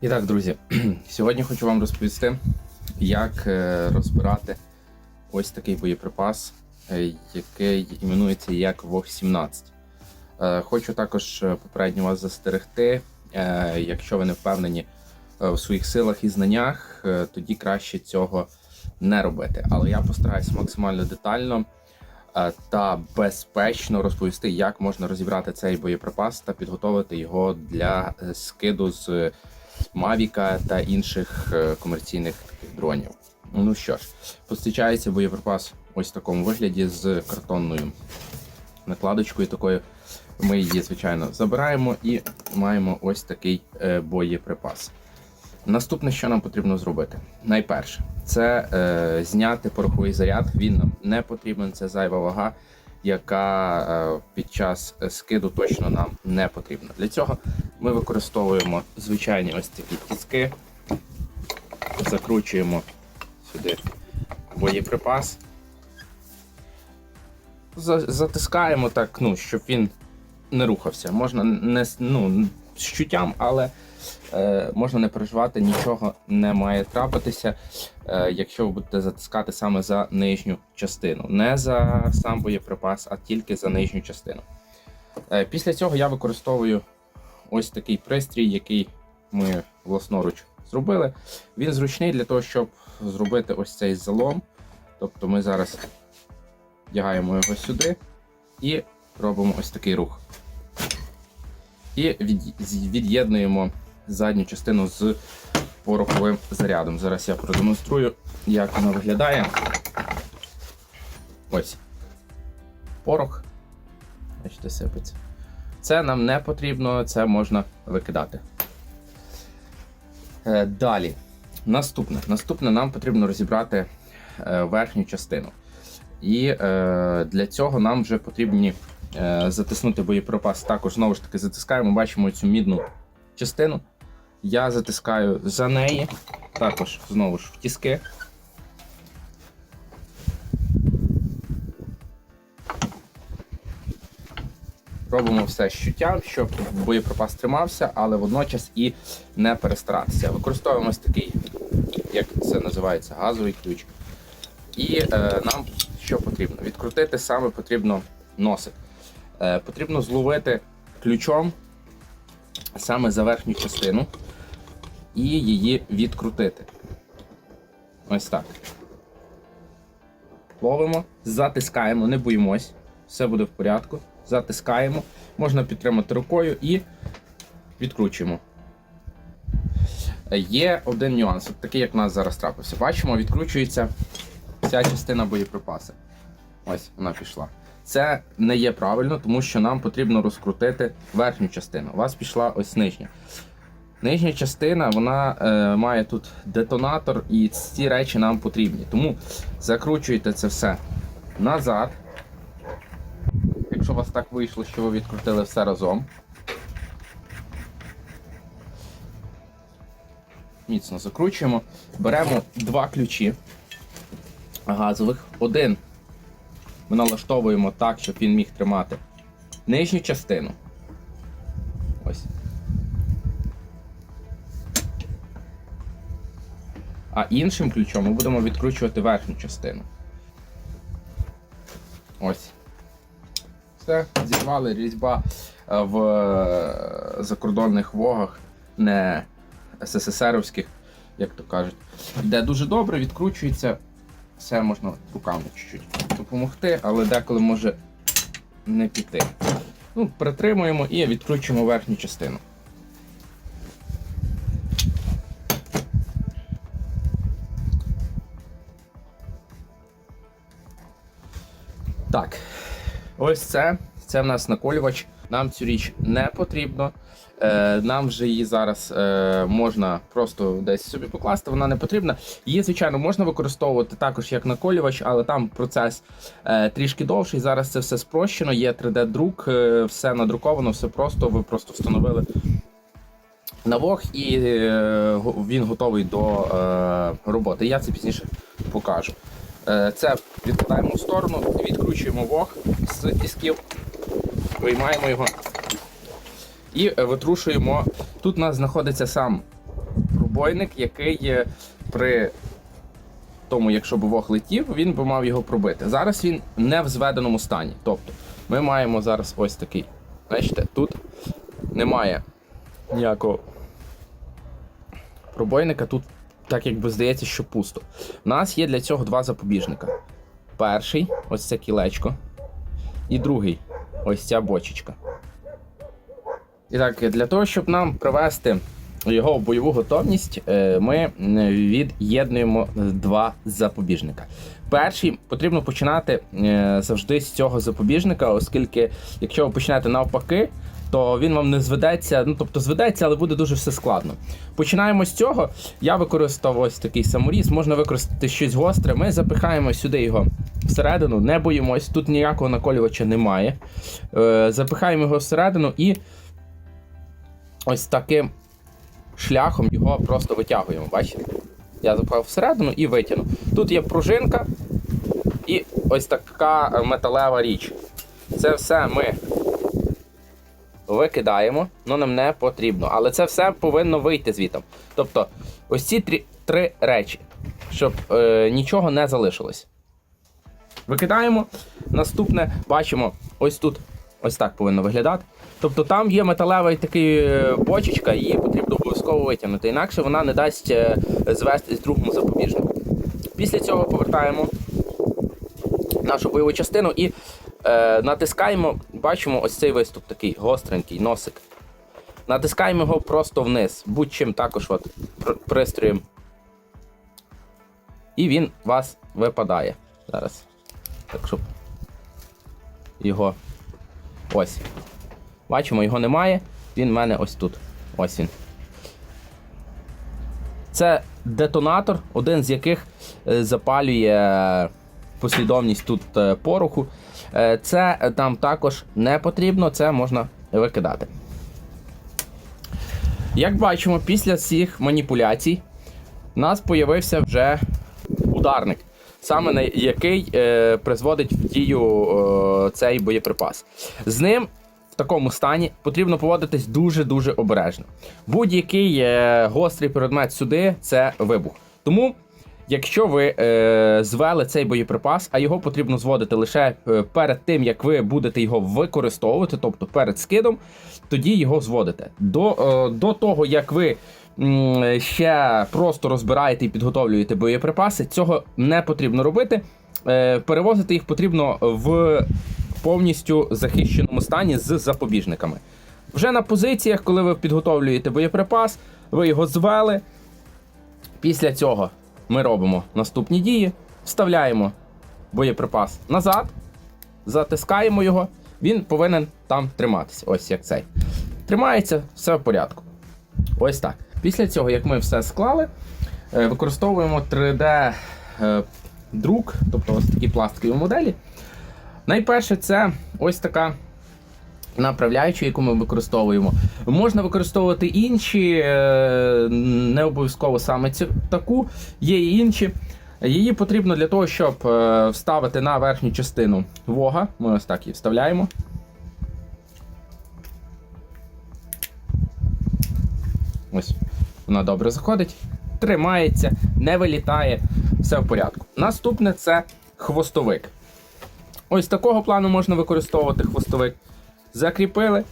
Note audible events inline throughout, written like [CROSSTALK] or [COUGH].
І так, друзі, [CLEARS THROAT] сьогодні хочу вам розповісти, як е, розбирати ось такий боєприпас, е, який іменується як Вог 17. Е, Хочу також попередньо вас застерегти. Якщо ви не впевнені в своїх силах і знаннях, тоді краще цього не робити. Але я постараюся максимально детально та безпечно розповісти, як можна розібрати цей боєприпас та підготовити його для скиду з Мавіка та інших е, комерційних дронів. Ну що ж, зустрічається боєприпас ось в такому вигляді з картонною накладочкою такою. Ми її, звичайно, забираємо і маємо ось такий е, боєприпас. Наступне, що нам потрібно зробити, найперше, це е, зняти пороховий заряд. Він нам не потрібен, це зайва вага, яка е, під час скиду точно нам не потрібна. Для цього ми використовуємо звичайні ось такі тіски, закручуємо сюди боєприпас, затискаємо так, ну, щоб він не рухався. Можна не ну, з чуттям, але е, можна не переживати, нічого не має трапитися, е, якщо ви будете затискати саме за нижню частину. Не за сам боєприпас, а тільки за нижню частину. Е, після цього я використовую ось такий пристрій, який ми власноруч зробили. Він зручний для того, щоб зробити ось цей залом. Тобто ми зараз вдягаємо його сюди і робимо ось такий рух. І від- від'єднуємо задню частину з пороховим зарядом. Зараз я продемонструю, як воно виглядає. Ось. Порох. Бачите, сипеться. Це нам не потрібно, це можна викидати. Е, Далі. Наступне. Наступне нам потрібно розібрати е, верхню частину. І е, для цього нам вже потрібні затиснути боєприпас. Також знову ж таки затискаємо, бачимо цю мідну частину. Я затискаю за неї, також знову ж в тіски. Робимо все з чуттям, щоб боєприпас тримався, але водночас і не перестаратися. Використовуємо ось такий, як це називається, газовий ключ. І е, нам що потрібно? Відкрутити саме потрібно носик. Е, потрібно зловити ключом саме за верхню частину і її відкрутити. Ось так. Ловимо, затискаємо, не боїмось, все буде в порядку. Затискаємо, можна підтримати рукою і відкручуємо. Є один нюанс, такий, як у нас зараз трапився. Бачимо, відкручується вся частина боєприпасу. Ось вона пішла. Це не є правильно, тому що нам потрібно розкрутити верхню частину. У вас пішла ось нижня. Нижня частина вона е, має тут детонатор, і ці речі нам потрібні. Тому закручуєте це все назад. Якщо у вас так вийшло, що ви відкрутили все разом. Міцно закручуємо. Беремо два ключі газових. Один ми налаштовуємо так, щоб він міг тримати нижню частину. Ось. А іншим ключом ми будемо відкручувати верхню частину. Ось. Все, зірвали різьба е, в е, закордонних вогах, не СССРівських, як то кажуть. Йде дуже добре, відкручується. Все можна руками чуть-чуть допомогти, але деколи може не піти. Ну, Притримуємо і відкручуємо верхню частину. Так, ось це. Це в нас наколювач. Нам цю річ не потрібно. Е, нам вже її зараз е, можна просто десь собі покласти, вона не потрібна. Її, звичайно, можна використовувати також як наколювач, але там процес е, трішки довший. Зараз це все спрощено, є 3D-друк, е, все надруковано, все просто. Ви просто встановили на вог і він готовий до роботи. Я це пізніше покажу. Це відкладаємо в сторону, відкручуємо вог з тисків, виймаємо його і е, витрушуємо. Тут у нас знаходиться сам пробойник, який при тому, якщо б вог летів, він би мав його пробити. Зараз він не в зведеному стані. Тобто ми маємо зараз ось такий. Бачите, тут немає ніякого пробойника, тут так якби здається, що пусто. У нас є для цього два запобіжника. Перший ось це кілечко. І другий ось ця бочечка. І так, для того, щоб нам привести його в бойову готовність, е, ми е, від'єднуємо два запобіжника. Перший потрібно починати е, завжди з цього запобіжника, оскільки, якщо ви починаєте навпаки, то він вам не зведеться, ну тобто зведеться, але буде дуже все складно. Починаємо з цього. Я використав ось такий саморіз, можна використати щось гостре. Ми запихаємо сюди його всередину, не боїмось, тут ніякого наколювача немає. Е, запихаємо його всередину і ось таким шляхом його просто витягуємо. Бачите? Я запхав всередину і витягнув. Тут є пружинка і ось така металева річ. Це все ми викидаємо, але нам не потрібно. Але це все повинно вийти звітом. Тобто, ось ці три, три речі, щоб е, нічого не залишилось. Викидаємо. Наступне бачимо, ось тут ось так повинно виглядати. Тобто там є металева такий е, бочечка, її потрібно обов'язково витягнути, інакше вона не дасть е, звестись другому запобіжнику. Після цього повертаємо нашу бойову частину і е, натискаємо, бачимо ось цей виступ такий гостренький носик. Натискаємо його просто вниз, будь-чим також от, пр- пристроєм. І він вас випадає. Зараз. Так, щоб його. Ось. Бачимо, його немає. Він в мене ось тут. Ось він. Це детонатор, один з яких е, запалює послідовність тут е, пороху. Е, Це е, нам також не потрібно, це можна викидати. Як бачимо, після цих маніпуляцій у нас з'явився вже ударник, саме на який е, призводить в дію е, цей боєприпас. З ним в такому стані потрібно поводитись дуже-дуже обережно. Будь-який е, гострий предмет сюди це вибух. Тому, якщо ви е, звели цей боєприпас, а його потрібно зводити лише е, перед тим, як ви будете його використовувати, тобто перед скидом, тоді його зводите. До, е, до того, як ви ще просто розбираєте і підготовлюєте боєприпаси, цього не потрібно робити. Е, Перевозити їх потрібно в повністю захищеному стані з запобіжниками. Вже на позиціях, коли ви підготовлюєте боєприпас, ви його звели. Після цього ми робимо наступні дії, вставляємо боєприпас назад, затискаємо його, він повинен там триматися. Ось як цей. Тримається, все в порядку. Ось так. Після цього, як ми все склали, е, використовуємо 3D е, тобто ось такі пластикові моделі. Найперше, це ось така направляюча, яку ми використовуємо. Можна використовувати інші, е, не обов'язково саме цю таку, є і інші. Її потрібно для того, щоб е, вставити на верхню частину вога. Ми ось так її вставляємо. Ось вона добре заходить, тримається, не вилітає, все в порядку. Наступне це хвостовик. Ось такого плану можна використовувати хвостовик. Закріпили.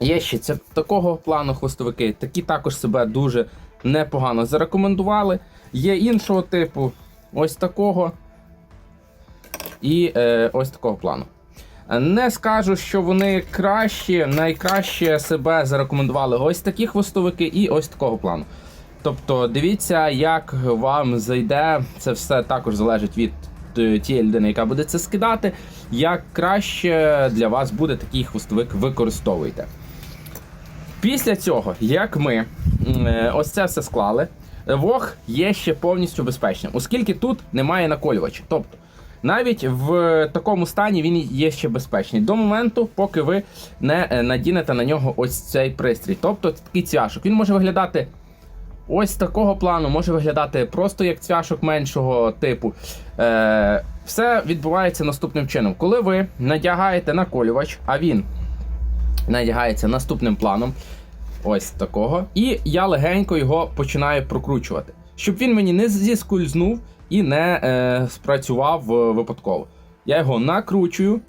Є ще це, такого плану хвостовики, такі також себе дуже непогано зарекомендували. Є іншого типу, ось такого. І е, ось такого плану. Не скажу, що вони кращі, найкраще себе зарекомендували ось такі хвостовики і ось такого плану. Тобто, дивіться, як вам зайде. Це все також залежить від тієї людини, яка буде це скидати. Як краще для вас буде такий хвостовик використовуйте. Після цього, як ми е, ось це все склали, вог є ще повністю безпечним, оскільки тут немає наколювача. Тобто, навіть в такому стані він є ще безпечний до моменту, поки ви не е, надінете на нього ось цей пристрій. Тобто такий цвяшок. Він може виглядати ось такого плану, може виглядати просто як цвяшок меншого типу. Е, все відбувається наступним чином. Коли ви надягаєте наколювач, а він надягається наступним планом. Ось такого. І я легенько його починаю прокручувати, щоб він мені не зіскользнув і не е, спрацював е, випадково. Я його накручую.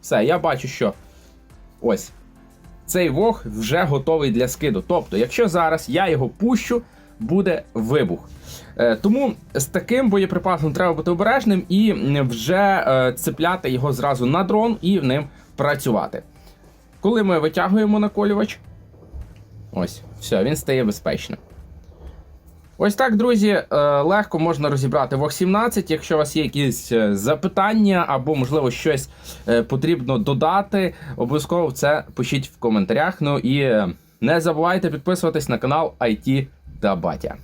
Все, я бачу, що ось цей вог вже готовий для скиду. Тобто, якщо зараз я його пущу, буде вибух. Е, тому з таким боєприпасом треба бути обережним і вже е, цепляти його зразу на дрон і ним працювати. Коли ми витягуємо наколювач, ось, все, він стає безпечним. Ось так, друзі, е, легко можна розібрати Вог 17. Якщо у вас є якісь е, запитання або, можливо, щось е, потрібно додати, обов'язково це пишіть в коментарях. Ну і не забувайте підписуватись на канал IT та Батя.